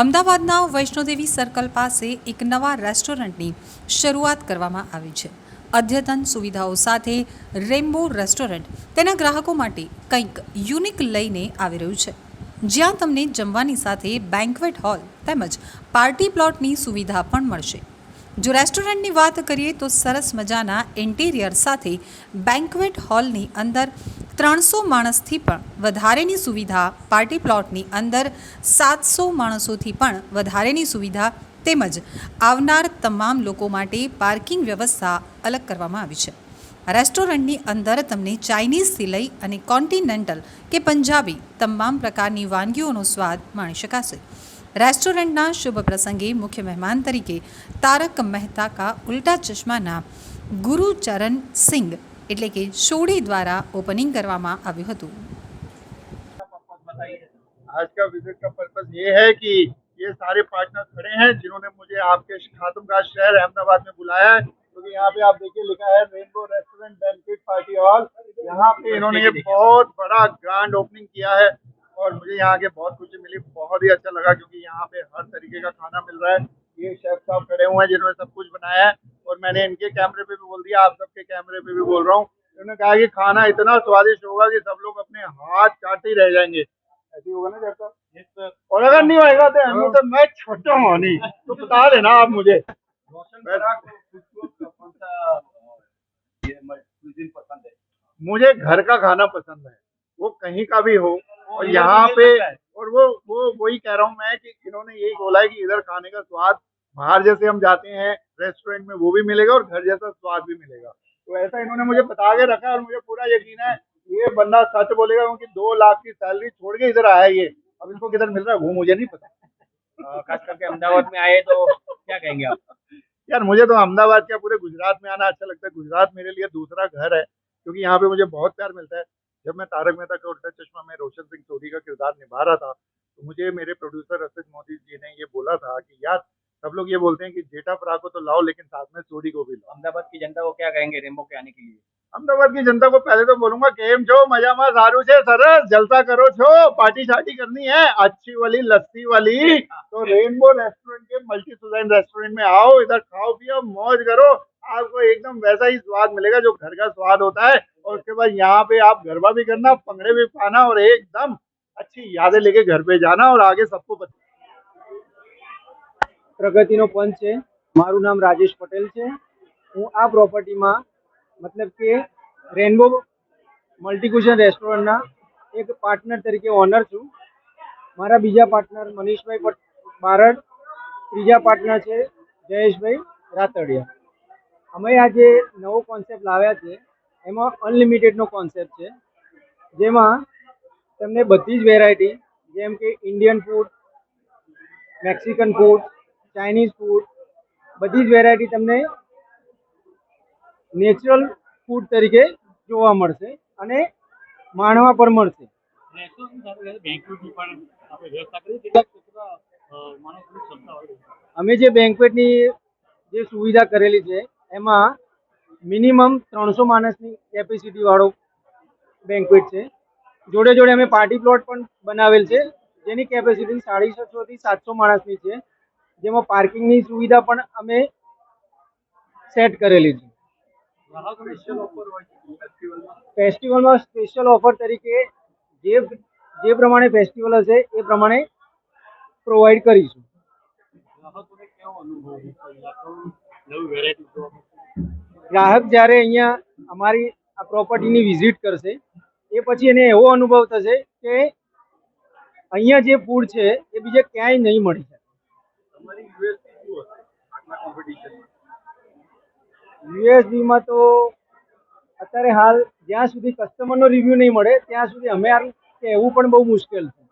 અમદાવાદના વૈષ્ણોદેવી સર્કલ પાસે એક નવા રેસ્ટોરન્ટની શરૂઆત કરવામાં આવી છે અદ્યતન સુવિધાઓ સાથે રેમ્બો રેસ્ટોરન્ટ તેના ગ્રાહકો માટે કંઈક યુનિક લઈને આવી રહ્યું છે જ્યાં તમને જમવાની સાથે બેન્કવેટ હોલ તેમજ પાર્ટી પ્લોટની સુવિધા પણ મળશે જો રેસ્ટોરન્ટની વાત કરીએ તો સરસ મજાના ઇન્ટિરિયર સાથે બેન્કવેટ હોલની અંદર ત્રણસો માણસથી પણ વધારેની સુવિધા પાર્ટી પ્લોટની અંદર સાતસો માણસોથી પણ વધારેની સુવિધા તેમજ આવનાર તમામ લોકો માટે પાર્કિંગ વ્યવસ્થા અલગ કરવામાં આવી છે રેસ્ટોરન્ટની અંદર તમને ચાઇનીઝથી લઈ અને કોન્ટિનેન્ટલ કે પંજાબી તમામ પ્રકારની વાનગીઓનો સ્વાદ માણી શકાશે રેસ્ટોરન્ટના શુભ પ્રસંગે મુખ્ય મહેમાન તરીકે તારક મહેતા કા ઉલ્ટા ચશ્માના ગુરુચરણ સિંઘ એટલે કે છોડી દ્વારા ઓપનિંગ કરવામાં આવ્યું હતું આજ કા વિઝિટ કા પર્પસ યે હે કી યે سارے પાર્ટનર ખડે હે જિનોને મુજે આપકે શખાતમકાશ શહેર અમદાવાદ મે બુલાયા હે ક્યોકી યહા પે આપ દેખિયે લિખા હે rainbow restaurant banquet party hall યહા પે ઇનહોને યે બહોત બડા ગ્રાન્ડ ઓપનિંગ કિયા હે ઓર મુજે યહા કે બહોત કુછ મિલે બહોત હી અચ્છા લગા ક્યોકી યહા પે હર તરીકે કા ખાના મિલ રહા હે યે શેફ સાબ ખડે હુએ હે જિનોને સબ કુછ બનાયા હે और मैंने इनके कैमरे पे भी बोल दिया आप सबके कैमरे पे भी बोल रहा हूँ उन्होंने कहा कि खाना इतना स्वादिष्ट होगा कि सब लोग अपने हाथ काटे ही रह जाएंगे ऐसे होगा ना जैसा और अगर नहीं होगा तो हम हाँ। तो मैं छोटा हूँ नहीं तो बता देना आप मुझे मुझे घर का खाना पसंद है वो कहीं का भी हो और यहाँ पे और वो वो वही कह रहा हूँ मैं कि इन्होंने यही बोला है कि इधर खाने का स्वाद बाहर जैसे हम जाते हैं रेस्टोरेंट में वो भी मिलेगा और घर जैसा स्वाद भी मिलेगा तो ऐसा इन्होंने मुझे बता के रखा और मुझे पूरा यकीन है ये बंदा सच बोलेगा क्योंकि दो लाख की सैलरी छोड़ के इधर आया ये अब इनको किधर मिल रहा है वो मुझे नहीं पता हाँ, खास करके अहमदाबाद में आए तो क्या कहेंगे आप यार मुझे तो अहमदाबाद क्या पूरे गुजरात में आना अच्छा लगता है गुजरात मेरे लिए दूसरा घर है क्योंकि यहाँ पे मुझे बहुत प्यार मिलता है जब मैं तारक मेहता का उल्टा चश्मा में रोशन सिंह चौधरी का किरदार निभा रहा था तो मुझे मेरे प्रोड्यूसर रसिद मोदी जी ने ये बोला था कि यार सब लोग ये बोलते हैं कि जेठा फ्रा को तो लाओ लेकिन साथ में चोरी को भी लाओ अहमदाबाद की जनता को क्या कहेंगे रेमबो के आने के लिए अहमदाबाद की जनता को पहले तो बोलूंगा केम छो मजा मा सारू से सरस जलसा करो छो पार्टी शार्टी करनी है अच्छी वाली लस्सी वाली तो रेनबो रेस्टोरेंट के मल्टी सुजाइन रेस्टोरेंट में आओ इधर खाओ पियो मौज करो आपको एकदम वैसा ही स्वाद मिलेगा जो घर का स्वाद होता है और उसके बाद यहाँ पे आप गरबा भी करना पंगड़े भी पाना और एकदम अच्छी यादें लेके घर पे जाना और आगे सबको बता પ્રગતિનો પંચ છે મારું નામ રાજેશ પટેલ છે હું આ પ્રોપર્ટીમાં મતલબ કે રેનબો મલ્ટીક્યુઝન રેસ્ટોરન્ટના એક પાર્ટનર તરીકે ઓનર છું મારા બીજા પાર્ટનર મનીષભાઈ બારડ ત્રીજા પાર્ટનર છે જયેશભાઈ રાતડિયા અમે આ જે નવો કોન્સેપ્ટ લાવ્યા છે એમાં અનલિમિટેડનો કોન્સેપ્ટ છે જેમાં તમને બધી જ વેરાયટી જેમ કે Indian food Mexican food Chinese food બધી જ વેરાયટી તમને નેચરલ ફૂડ તરીકે જોવા મળશે અને માણવા પણ મળશે અમે જે બેન્કવેટની જે સુવિધા કરેલી છે એમાં મિનિમમ ત્રણસો માણસની કેપેસિટી વાળો બેન્કવેટ છે જોડે જોડે અમે પાર્ટી પ્લોટ પણ બનાવેલ છે જેની કેપેસિટી સાડી થી સાતસો માણસની છે જેમાં પાર્કિંગની સુવિધા પણ અમે સેટ કરેલી છે ફેસ્ટિવલમાં સ્પેશિયલ ઓફર તરીકે જે જે પ્રમાણે ફેસ્ટિવલ હશે એ પ્રમાણે પ્રોવાઈડ કરીશું ગ્રાહક જ્યારે અહીંયા અમારી આ પ્રોપર્ટીની વિઝિટ કરશે એ પછી એને એવો અનુભવ થશે કે અહીંયા જે ફૂડ છે એ બીજે ક્યાંય નહીં મળી શકે કોમ્પિટિશનમાં યુએસબીમાં તો અત્યારે હાલ જ્યાં સુધી કસ્ટમરનો રિવ્યૂ નહીં મળે ત્યાં સુધી અમે કે એવું પણ બહુ મુશ્કેલ છે